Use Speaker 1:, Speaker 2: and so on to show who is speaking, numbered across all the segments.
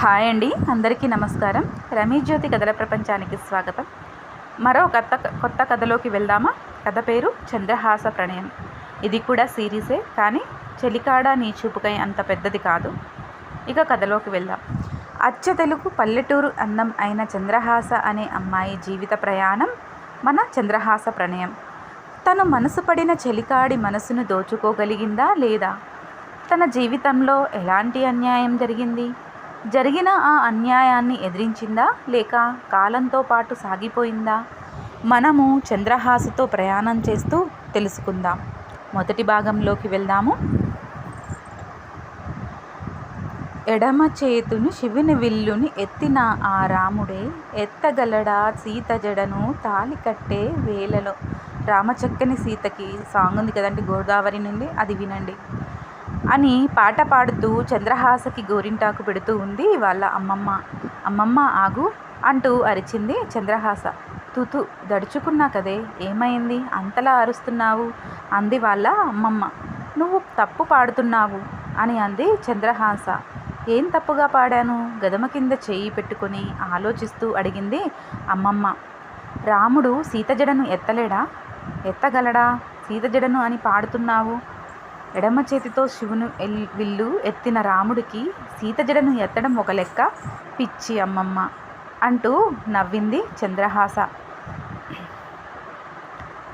Speaker 1: Hi అండి అందరికీ నమస్కారం. రమీజ్యోతి జ్యోతి కథల ప్రపంచానికి స్వాగతం. మరో కొత్త కొత్త కథలోకి వెళ్దామా? కథ పేరు చంద్రహాస ప్రణయం. ఇది కూడా సిరీసే కానీ చెలికాడ నీ చూపుకై అంత పెద్దది కాదు. ఇక కథలోకి వెళ్దాం. అచ్చ తెలుగు పల్లెటూరు అందం అయిన చంద్రహాస అనే అమ్మాయి జీవిత ప్రయాణం మన చంద్రహాస ప్రణయం. తను మనసు పడిన చెలికాడి మనసును దోచుకోగలిగిందా లేదా? తన జీవితంలో ఎలాంటి అన్యాయం జరిగింది? జరిగిన ఆ అన్యాయాన్ని ఎదిరించిందా? లేక కాలంతో పాటు సాగిపోయిందా? మనము చంద్రహాసతో ప్రయాణం చేస్తూ తెలుసుకుందాం. మొదటి భాగంలోకి వెళ్దాము. ఎడమ చేతుని శివుని విల్లుని ఎత్తిన ఆ రాముడే ఎత్తగలడా? సీత జడను తాలి కట్టే వేలలో రామచక్కని సీతకి సాంగ్ ఉంది కదండి గోదావరి నుండి అది వినండి. అని పాట పాడుతూ చంద్రహాసకి గోరింటాకు పెడుతూ ఉంది వాళ్ళ అమ్మమ్మ. అమ్మమ్మ ఆగు అంటూ అరిచింది చంద్రహాస. తుతు దడుచుకున్నా కదే ఏమైంది? అంతలా అరుస్తున్నావు? అంది వాళ్ళ అమ్మమ్మ. నువ్వు తప్పు పాడుతున్నావు అని అంది చంద్రహాస. ఏం తప్పుగా పాడాను? గదమ కింద చేయి పెట్టుకొని ఆలోచిస్తూ అడిగింది అమ్మమ్మ. రాముడు సీతజడను ఎత్తలేడా? ఎత్తగలడా? సీత జడను అని పాడుతున్నావు? ఎడమ చేతితో శివును విల్లు ఎత్తిన రాముడికి సీత జడను ఎత్తడం ఒక లెక్క? పిచ్చి అమ్మమ్మ! అంటూ నవ్వింది చంద్రహాస.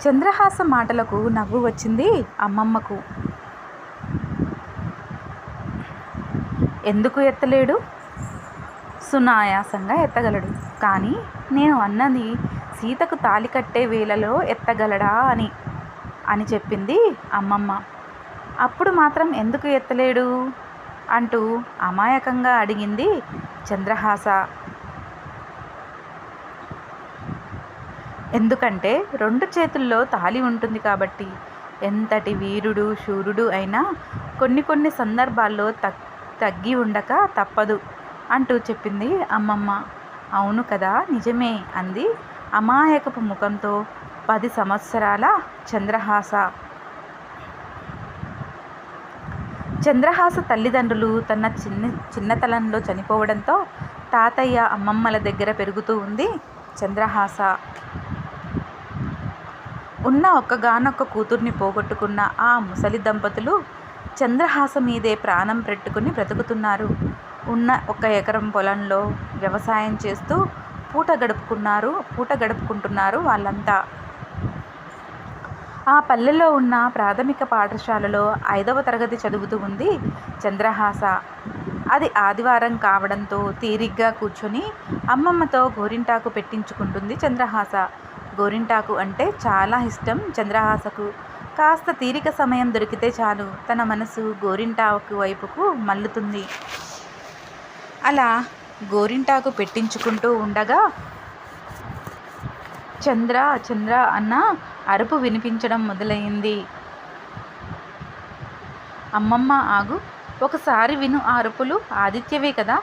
Speaker 1: చంద్రహాస మాటలకు నవ్వు వచ్చింది అమ్మమ్మకు. ఎందుకు ఎత్తలేడు? సునాయాసంగా ఎత్తగలడు. కానీ నేను అన్నది సీతకు తాలి కట్టే వేళలో ఎత్తగలడా అని అని చెప్పింది అమ్మమ్మ. అప్పుడు మాత్రం ఎందుకు ఎత్తలేడు? అంటూ అమాయకంగా అడిగింది చంద్రహాస. ఎందుకంటే రెండు చేతుల్లో తాలి ఉంటుంది కాబట్టి ఎంతటి వీరుడు శూరుడు అయినా కొన్ని కొన్ని సందర్భాల్లో తగ్ తగ్గి ఉండక తప్పదు అంటూ చెప్పింది అమ్మమ్మ. అవును కదా నిజమే అంది అమాయకపు ముఖంతో పది సంవత్సరాల చంద్రహాస. చంద్రహాస తల్లిదండ్రులు తన చిన్న చిన్నతనంలో చనిపోవడంతో తాతయ్య అమ్మమ్మల దగ్గర పెరుగుతూ ఉంది చంద్రహాస. ఉన్న ఒక్కగానొక్క కూతుర్ని పోగొట్టుకున్న ఆ ముసలి దంపతులు చంద్రహాస మీదే ప్రాణం పెట్టుకుని బ్రతుకుతున్నారు. ఉన్న ఒక ఎకరం పొలంలో వ్యవసాయం చేస్తూ పూట గడుపుకున్నారు పూట గడుపుకుంటున్నారు వాళ్ళంతా. ఆ పల్లెలో ఉన్న ప్రాథమిక పాఠశాలలో ఐదవ తరగతి చదువుతూ ఉంది చంద్రహాస. అది ఆదివారం కావడంతో తీరిగ్గా కూర్చొని అమ్మమ్మతో గోరింటాకు పెట్టించుకుంటుంది చంద్రహాస. గోరింటాకు అంటే చాలా ఇష్టం చంద్రహాసకు. కాస్త తీరిక సమయం దొరికితే చాలు తన మనసు గోరింటాకు వైపుకు మల్లుతుంది. అలా గోరింటాకు పెట్టించుకుంటూ ఉండగా చంద్ర చంద్ర అన్న అరుపు వినిపించడం మొదలైంది. అమ్మమ్మ ఆగు. ఒకసారి విను ఆ అరుపులు. ఆదిత్యవే కదా.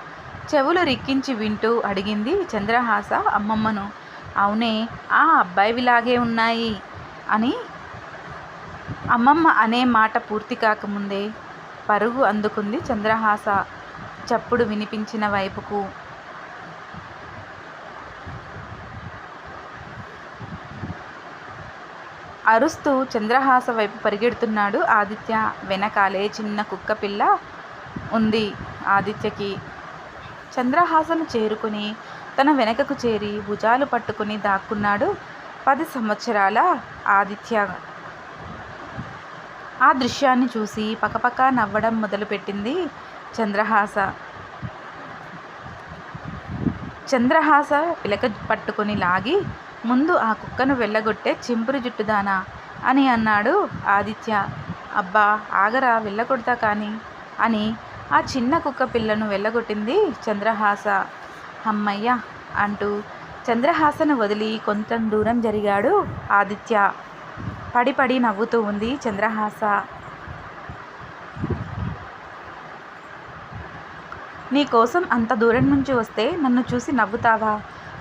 Speaker 1: చెవులు రిక్కించి వింటూ అడిగింది చంద్రహాస అమ్మమ్మను. అవునే ఆ అబ్బాయివిలాగే ఉన్నాయి అని అమ్మమ్మ అనే మాట పూర్తి కాకముందే పరుగు అందుకుంది చంద్రహాస. చప్పుడు వినిపించిన వైపుకు అరుస్తూ చంద్రహాస వైపు పరిగెడుతున్నాడు ఆదిత్య. వెనకాలే చిన్న కుక్క పిల్ల ఉంది ఆదిత్యకి. చంద్రహాసను చేరుకుని తన వెనకకు చేరి భుజాలు పట్టుకుని దాక్కున్నాడు పది సంవత్సరాల ఆదిత్య. ఆ దృశ్యాన్ని చూసి పకపక నవ్వడం మొదలుపెట్టింది చంద్రహాస. చంద్రహాస పిలక పట్టుకొని లాగి ముందు ఆ కుక్కను వెళ్ళగొట్టే చింపురు జుట్టుదానా? అని అన్నాడు ఆదిత్య. అబ్బా ఆగరా వెళ్ళగొడతా కానీ? అని ఆ చిన్న కుక్క పిల్లను వెళ్ళగొట్టింది చంద్రహాస. అమ్మయ్య అంటూ చంద్రహాసను వదిలి కొంచెం దూరం జరిగాడు ఆదిత్య. పడి పడి నవ్వుతూ ఉంది చంద్రహాస. నీ కోసం అంత దూరం నుంచి వస్తే నన్ను చూసి నవ్వుతావా?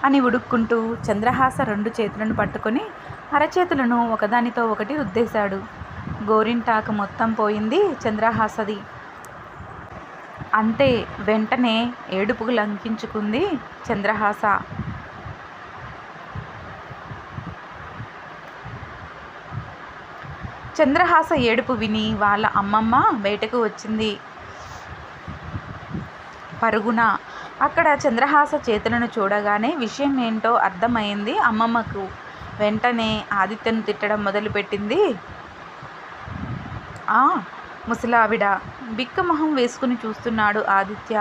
Speaker 1: అని ఉడుక్కుంటూ చంద్రహాస రెండు చేతులను పట్టుకొని అరచేతులను ఒకదానితో ఒకటి రుద్దేశాడు. గోరింటాకు మొత్తం పోయింది చంద్రహాసది. అంతే వెంటనే ఏడుపుకు లంకించుకుంది చంద్రహాస. చంద్రహాస ఏడుపు విని వాళ్ళ అమ్మమ్మ బయటకు వచ్చింది. పరుగున అక్కడ చంద్రహాస చేతులను చూడగానే విషయం ఏంటో అర్థమైంది. అమ్మమ్మకు వెంటనే ఆదిత్యను తిట్టడం మొదలుపెట్టింది. ఆ ముసలావిడ బిక్కమొహం వేసుకుని చూస్తున్నాడు ఆదిత్య.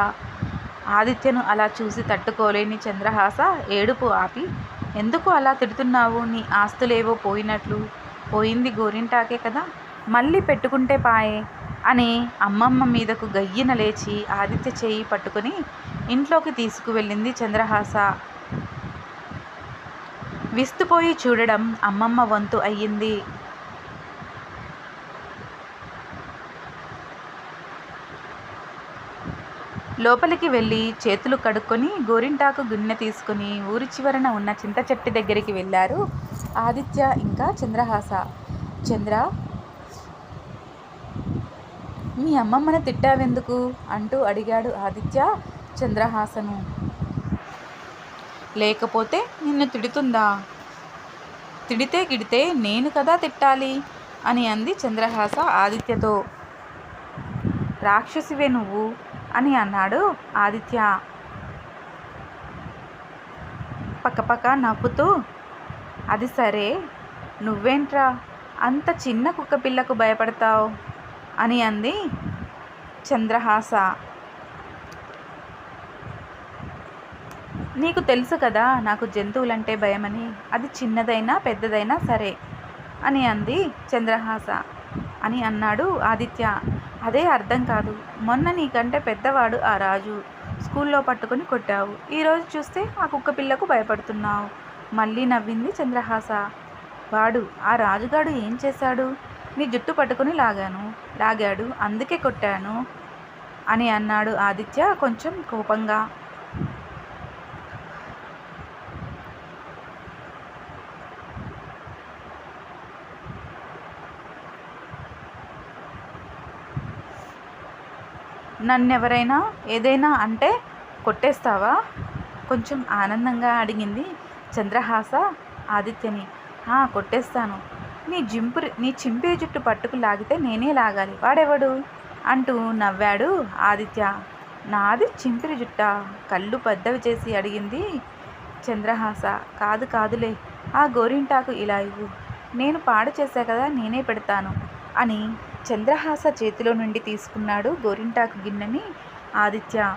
Speaker 1: ఆదిత్యను అలా చూసి తట్టుకోలేని చంద్రహాస ఏడుపు ఆపి ఎందుకు అలా తిడుతున్నావు? నీ ఆస్తులేవో పోయినట్లు. పోయింది గోరింటాకే కదా. మళ్ళీ పెట్టుకుంటే పాయే అని అమ్మమ్మ మీదకు గయ్యిన లేచి ఆదిత్య చేయి పట్టుకుని ఇంట్లోకి తీసుకువెళ్ళింది చంద్రహాస. విస్తుపోయి చూడడం అమ్మమ్మ వంతు అయ్యింది. లోపలికి వెళ్ళి చేతులు కడుక్కొని గోరింటాకు గిన్నె తీసుకుని ఊరి చివరన ఉన్న చింత చెట్టు దగ్గరికి వెళ్ళారు ఆదిత్య ఇంకా చంద్రహాస. చంద్ర మీ అమ్మమ్మను తిట్టావెందుకు? అంటూ అడిగాడు ఆదిత్య. చంద్రహాసను. లేకపోతే నిన్ను తిడుతుందా? తిడితే గిడితే నేను కదా తిట్టాలి? అని అంది చంద్రహాస ఆదిత్యతో. రాక్షసివే నువ్వు? అని అన్నాడు ఆదిత్య. పక్కపక్క నవ్వుతూ అది సరే నువ్వేంట్రా అంత చిన్న కుక్క పిల్లకు భయపడతావు? అని అంది చంద్రహాస. నీకు తెలుసు కదా నాకు జంతువులంటే భయమని. అది చిన్నదైనా పెద్దదైనా సరే అని అంది చంద్రహాస. అని అన్నాడు ఆదిత్య. అదే అర్థం కాదు. మొన్న నీకంటే పెద్దవాడు ఆ రాజు. స్కూల్లో పట్టుకొని కొట్టావు. ఈరోజు చూస్తే ఆ కుక్క పిల్లకు భయపడుతున్నావు. మళ్ళీ నవ్వింది చంద్రహాస. వాడు ఆ రాజుగాడు ఏం చేశాడు? నీ జుట్టు పట్టుకుని లాగాను. లాగాడు. అందుకే కొట్టాను అని అన్నాడు ఆదిత్య కొంచెం కోపంగా. నన్నెవరైనా ఏదైనా అంటే కొట్టేస్తావా? కొంచెం ఆనందంగా అడిగింది చంద్రహాస ఆదిత్యని. "ఆ, కొట్టేస్తాను. నీ జింపురి నీ చింపిరి జుట్టు పట్టుకు లాగితే నేనే లాగాలి. వాడెవడు? అంటూ నవ్వాడు ఆదిత్య. నాది చింపిరి జుట్ట? కళ్ళు పెద్దవి చేసి అడిగింది చంద్రహాస. కాదు కాదులే. ఆ గోరింటాకు ఇలా ఇవ్వు. నేను పాడు చేశా కదా నేనే పెడతాను అని చంద్రహాస చేతిలో నుండి తీసుకున్నాడు గోరింటాకు గిన్నెని ఆదిత్య.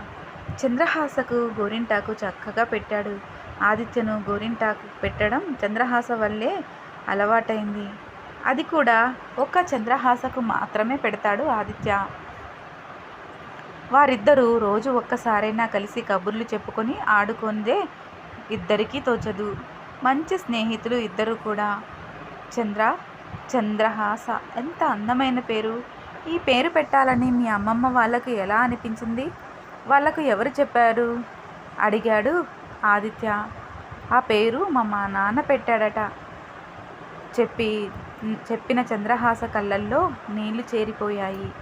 Speaker 1: చంద్రహాసకు గోరింటాకు చక్కగా పెట్టాడు. ఆదిత్యను గోరింటాకు పెట్టడం చంద్రహాస వల్లే అలవాటైంది. అది కూడా ఒక్క చంద్రహాసకు మాత్రమే పెడతాడు ఆదిత్య. వారిద్దరూ రోజు ఒక్కసారైనా కలిసి కబుర్లు చెప్పుకొని ఆడుకుందే ఇద్దరికీ తోచదు. మంచి స్నేహితులు ఇద్దరు కూడా. చంద్ర చంద్రహాస. ఎంత అందమైన పేరు. ఈ పేరు పెట్టాలని మీ అమ్మమ్మ వాళ్ళకు ఎలా అనిపించింది? వాళ్ళకు ఎవరు చెప్పారు? అడిగాడు ఆదిత్య. ఆ పేరు మా మా నాన్న పెట్టాడట. చెప్పి చెప్పిన చంద్రహాస కళ్ళల్లో నీళ్ళు చేరిపోయాయి.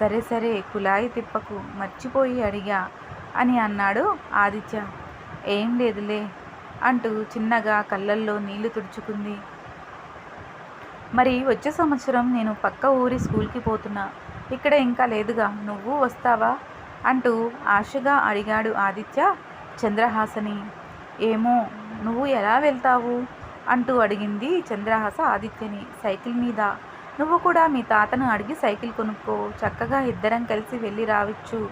Speaker 1: సరే సరే కులాయి తిప్పకు మర్చిపోయి అడిగా అని అన్నాడు ఆదిత్య. ఏం లేదులే అంటూ చిన్నగా కళ్ళల్లో నీళ్ళు తుడుచుకుంది. మరి వచ్చే సంవత్సరం నేను పక్క ఊరి స్కూల్కి పోతున్నా. ఇక్కడ ఇంకా లేదుగా నువ్వు వస్తావా? అంటూ ఆశగా అడిగాడు ఆదిత్య చంద్రహాసని. ఏమో నువ్వు ఎలా వెళ్తావు? అంటూ అడిగింది చంద్రహాస ఆదిత్యని సైకిల్ మీద. నువ్వు కూడా మీ తాతను అడిగి సైకిల్ కొనుక్కో చక్కగా ఇద్దరం కలిసి వెళ్ళి రావచ్చు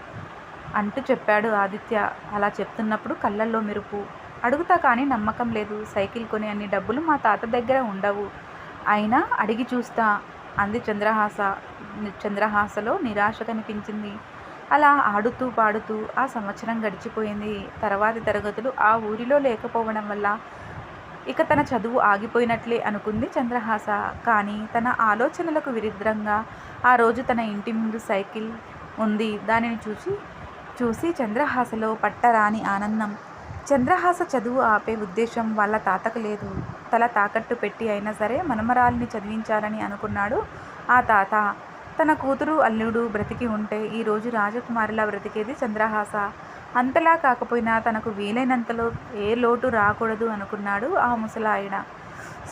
Speaker 1: అంటూ చెప్పాడు ఆదిత్య. అలా చెప్తున్నప్పుడు కళ్ళల్లో మెరుపు. అడుగుతా కానీ నమ్మకం లేదు. సైకిల్ కొని అన్ని డబ్బులు మా తాత దగ్గర ఉండవు. అయినా అడిగి చూస్తా అంది చంద్రహాస. చంద్రహాసలో నిరాశ కనిపించింది. అలా ఆడుతూ పాడుతూ ఆ సంవత్సరం గడిచిపోయింది. తర్వాతి తరగతులు ఆ ఊరిలో లేకపోవడం వల్ల ఇక తన చదువు ఆగిపోయినట్లే అనుకుంది చంద్రహాస. కానీ తన ఆలోచనలకు విరుద్ధంగా ఆ రోజు తన ఇంటి ముందు సైకిల్ ఉంది. దానిని చూసి చూసి చంద్రహాసలో పట్టరాని ఆనందం చంద్రహాస చదువు ఆపే ఉద్దేశం వాళ్ళ తాతకు లేదు. తల తాకట్టు పెట్టి అయినా సరే మనమరాలిని చదివించాలని అనుకున్నాడు ఆ తాత. తన కూతురు అల్లుడు బ్రతికి ఉంటే ఈరోజు రాజకుమారిలా బ్రతికేది చంద్రహాస. అంతలా కాకపోయినా తనకు వీలైనంతలో ఏ లోటు రాకూడదు అనుకున్నాడు ఆ ముసలాయన.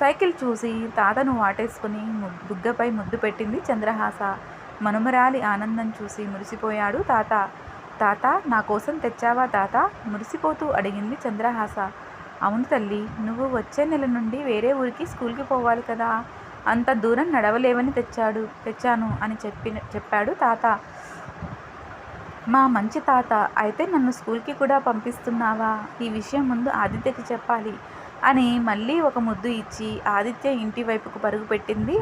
Speaker 1: సైకిల్ చూసి తాతను వాటేసుకుని బుగ్గపై ముద్దు పెట్టింది చంద్రహాస. మనుమరాలి ఆనందం చూసి మురిసిపోయాడు తాత. తాత నా కోసం తెచ్చావా తాత? మురిసిపోతూ అడిగింది చంద్రహాస. అవును తల్లి నువ్వు వచ్చే నెల నుండి వేరే ఊరికి స్కూల్కి పోవాలి కదా. అంత దూరం నడవలేవని తెచ్చాడు. తెచ్చాను అని చెప్పి చెప్పాడు తాత. మా మంచి తాత అయితే నన్ను స్కూల్కి కూడా పంపిస్తున్నావా? ఈ విషయం ముందు ఆదిత్యకి చెప్పాలి అని మళ్ళీ ఒక ముద్దు ఇచ్చి ఆదిత్య ఇంటి వైపుకు పరుగు పెట్టింది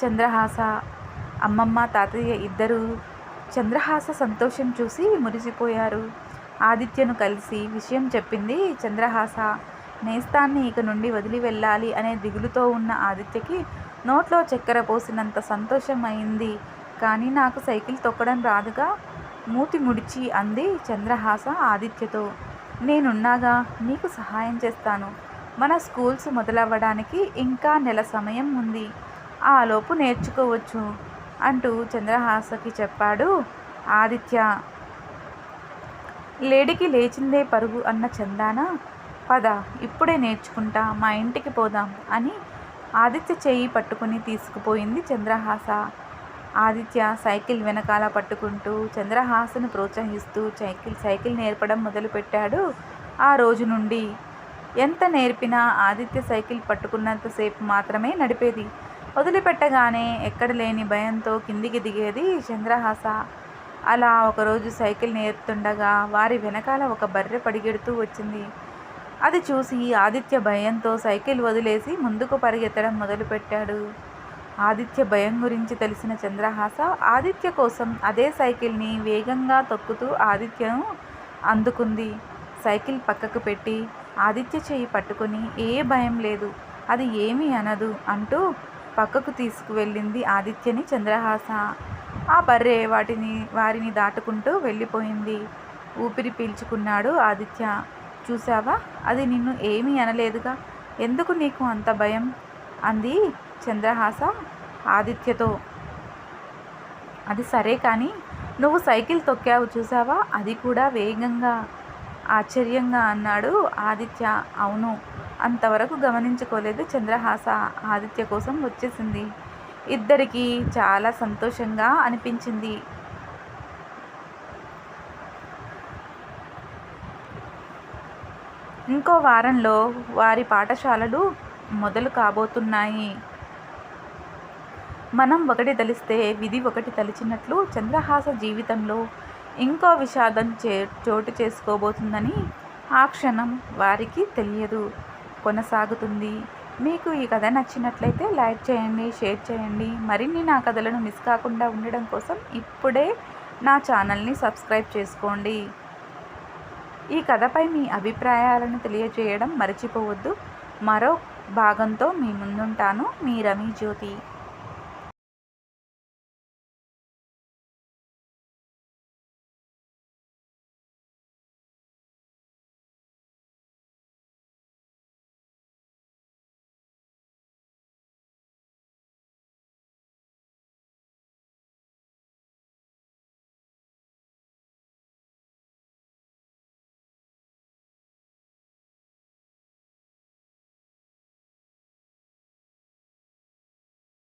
Speaker 1: చంద్రహాస. అమ్మమ్మ తాతయ్య ఇద్దరూ చంద్రహాస సంతోషం చూసి మురిసిపోయారు. ఆదిత్యను కలిసి విషయం చెప్పింది చంద్రహాస. నేస్తాన్ని ఇక నుండి వదిలి వెళ్ళాలి అనే దిగులుతో ఉన్న ఆదిత్యకి నోట్లో చక్కెర పోసినంత సంతోషం అయింది. కానీ నాకు సైకిల్ తొక్కడం రాదుగా? మూతి ముడిచి అంది చంద్రహాస ఆదిత్యతో. నేనున్నాగా నీకు సహాయం చేస్తాను. మన స్కూల్స్ మొదలవ్వడానికి ఇంకా నెల సమయం ఉంది. ఆలోపు నేర్చుకోవచ్చు. అంటూ చంద్రహాసకి చెప్పాడు. ఆదిత్య లేడికి లేచిందే పరుగు అన్న చందాన? పద ఇప్పుడే నేర్చుకుంటా మా ఇంటికి పోదాం అని ఆదిత్య చేయి పట్టుకుని తీసుకుపోయింది చంద్రహాస. ఆదిత్య సైకిల్ వెనకాల పట్టుకుంటూ చంద్రహాసను ప్రోత్సహిస్తూ సైకిల్ సైకిల్ నేర్పడం మొదలుపెట్టాడు. ఆ రోజు నుండి ఎంత నేర్పినా ఆదిత్య సైకిల్ పట్టుకున్నంతసేపు మాత్రమే నడిపేది. వదిలిపెట్టగానే ఎక్కడ లేని భయంతో కిందికి దిగేది చంద్రహాస. అలా ఒకరోజు సైకిల్ నేర్తుండగా వారి వెనకాల ఒక బర్రె పడిగెడుతూ వచ్చింది. అది చూసి ఆదిత్య భయంతో సైకిల్ వదిలేసి ముందుకు పరిగెత్తడం మొదలుపెట్టాడు. ఆదిత్య భయం గురించి తెలిసిన చంద్రహాస ఆదిత్య కోసం అదే సైకిల్ని వేగంగా తొక్కుతూ ఆదిత్యను అందుకుంది. సైకిల్ పక్కకు పెట్టి ఆదిత్య చేయి పట్టుకొని ఏ భయం లేదు అది ఏమీ అనదు అంటూ పక్కకు తీసుకువెళ్ళింది ఆదిత్యని చంద్రహాస. ఆ బర్రె వాటిని వారిని దాటుకుంటూ వెళ్ళిపోయింది. ఊపిరి పీల్చుకున్నాడు ఆదిత్య. చూసావా అది నిన్ను ఏమీ అనలేదుగా. ఎందుకు నీకు అంత భయం? అంది చంద్రహాస ఆదిత్యతో. అది సరే కానీ నువ్వు సైకిల్ తొక్కావు చూసావా అది కూడా వేగంగా. ఆశ్చర్యంగా అన్నాడు ఆదిత్య. అవును. అంతవరకు గమనించుకోలేదు. చంద్రహాస ఆదిత్య కోసం వచ్చేసింది. ఇద్దరికీ చాలా సంతోషంగా అనిపించింది. ఇంకో వారంలో వారి పాఠశాలలు మొదలు కాబోతున్నాయి. మనం ఒకటి తలిస్తే విధి ఒకటి తలిచినట్లు చంద్రహాస జీవితంలో ఇంకో విషాదం చే చోటు చేసుకోబోతుందని ఆ క్షణం వారికి తెలియదు. కొనసాగుతుంది. మీకు ఈ కథ నచ్చినట్లయితే లైక్ చేయండి షేర్ చేయండి. మరిన్ని నా కథలను మిస్ కాకుండా ఉండడం కోసం ఇప్పుడే నా ఛానల్ని సబ్స్క్రైబ్ చేసుకోండి. ఈ కథపై మీ అభిప్రాయాలను తెలియజేయడం మర్చిపోవద్దు. మరో భాగంతో మీ ముందుంటాను. మీ రమీ జ్యోతి.